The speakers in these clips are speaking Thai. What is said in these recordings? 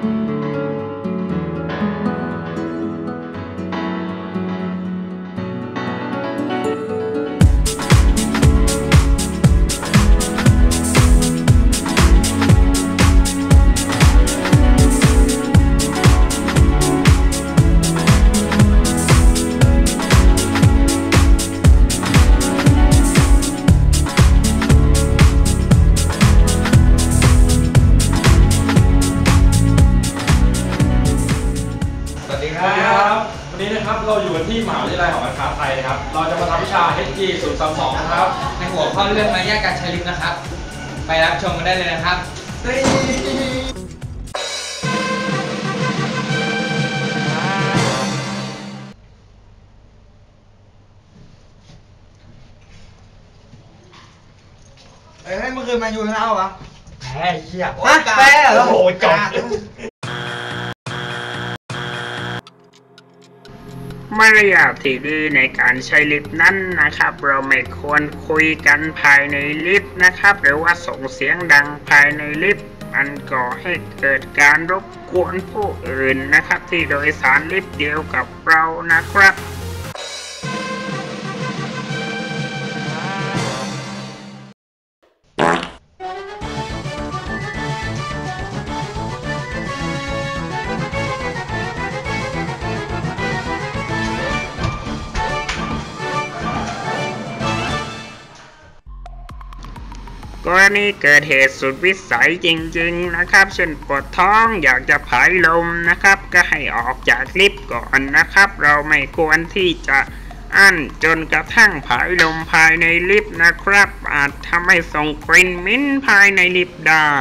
ส อยู่กันที่มหาวิทยาลัยหอการค้าไทยนะครับ เราจะมาทำวิชา HG 0 3 2นะครับ ในหัวข้อเรื่องมารยาทการใช้ลิฟต์นะครับ ไปรับชมกันได้เลยนะครับเอ้ยเมื่อคืนแมายูชนะเหรอวะแพ้เหี้ยฮะแพ้เหรอโอ้โหจบ มารยาทที่ดีในการใช้ลิฟต์นั้นนะครับ เราไม่ควรคุยกันภายในลิฟต์นะครับ หรือว่าส่งเสียงดังภายในลิฟต์มันก่อให้เกิดการรบกวนผู้อื่นนะครับ ที่โดยสารลิฟต์เดียวกับเรานะครับ กรณีเกิดเหตุสุดวิสัยจริงๆนะครับ เช่นปวดท้องอยากจะผายลมนะครับ ก็ให้ออกจากลิฟต์ก่อนนะครับ เราไม่ควรที่จะอั้นจนกระทั่งผายลมภายในลิฟต์นะครับ อาจทำให้ส่งกลิ่นมิ้นภายในลิฟต์ได้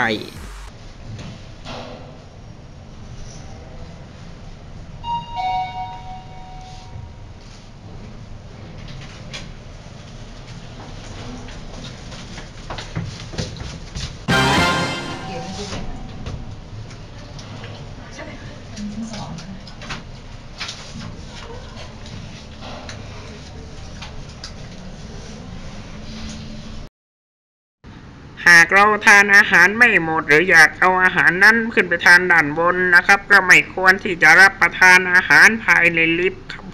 หากเราทานอาหารไม่หมดหรืออยากเอาอาหารนั้นขึ้นไปทานด้านบนนะครับ ก็ไม่ควรที่จะรับประทานอาหารภายในลิฟต์ครับ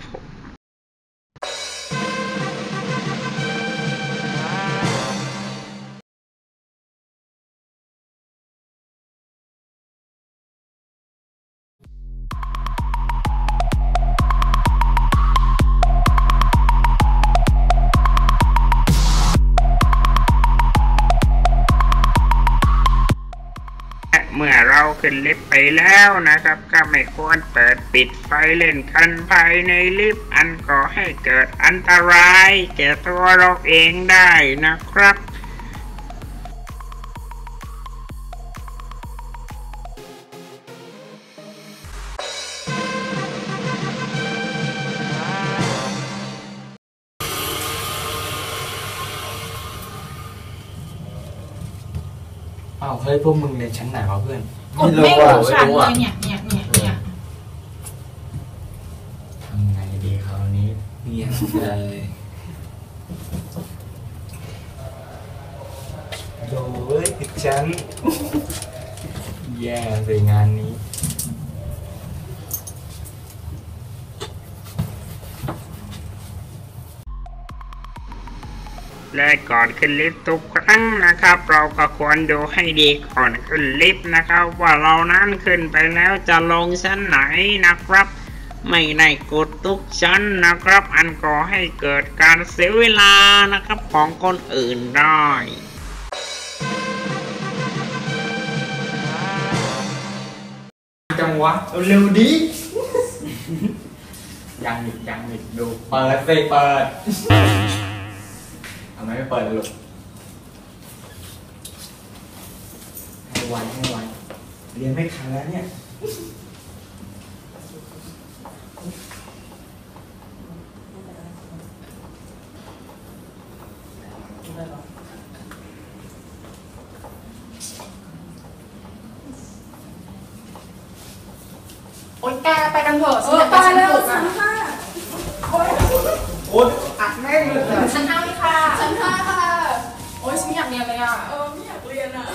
เมื่อเราขึ้นลิฟต์ไปแล้วนะครับ ก็ไม่ควรเปิดปิดไฟเล่นกันภายในลิฟต์อันก่อให้เกิดอันตรายแก่ตัวเราเองได้นะครับ เฮ้ยพวกมึงเรียนชั้นไหนวะเพื่อน กดไม่รู้ชั้นเลยเนี่ยเนี่ยเนี่ยเนี่ยทำไงดีคราวนี้เงียบเลยโดยติดชั้น แย่เลยงานนี้ และก่อนขึ้นลิฟต์ทุกครั้งนะครับ เราก็ควรดูให้ดีก่อนขึ้นลิฟต์นะครับ ว่าเรานั้นขึ้นไปแล้วจะลงชั้นไหนนะครับ ไม่ได้กดทุกชั้นนะครับ อันก่อให้เกิดการเสียเวลานะครับของคนอื่นได้จังวะเร็วดิยังอีกยังอีกดูเปิดสิเปิด ทำไมไม่เปิดล่ะลูกให้ไวให้ไวเรียนไม่ทันแล้วเนี่ย โอ๊ยแกไปกันเถอะเออไปแล้วชั้นห้าโอ๊ยอัดแม่งเลยชั้นห้าค่ะ ชั้นห้าค่ะ โอ๊ยฉันไม่อยากเรียนเลยอะ เออไม่อยากเรียนอะ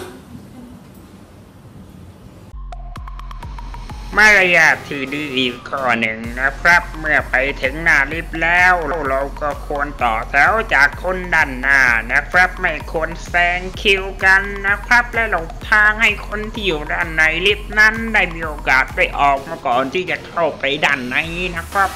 มารยาทที่ดีอีกข้อหนึ่งนะครับ เมื่อไปถึงหน้าลิฟต์แล้ว เราก็ควรต่อแถวจากคนด้านหน้านะครับ ไม่ควรแซงคิวกันนะครับ และหลบทางให้คนที่อยู่ด้านในลิฟต์นั้น ได้มีโอกาสได้ออกมาก่อนที่จะเข้าไปด้านในนะครับ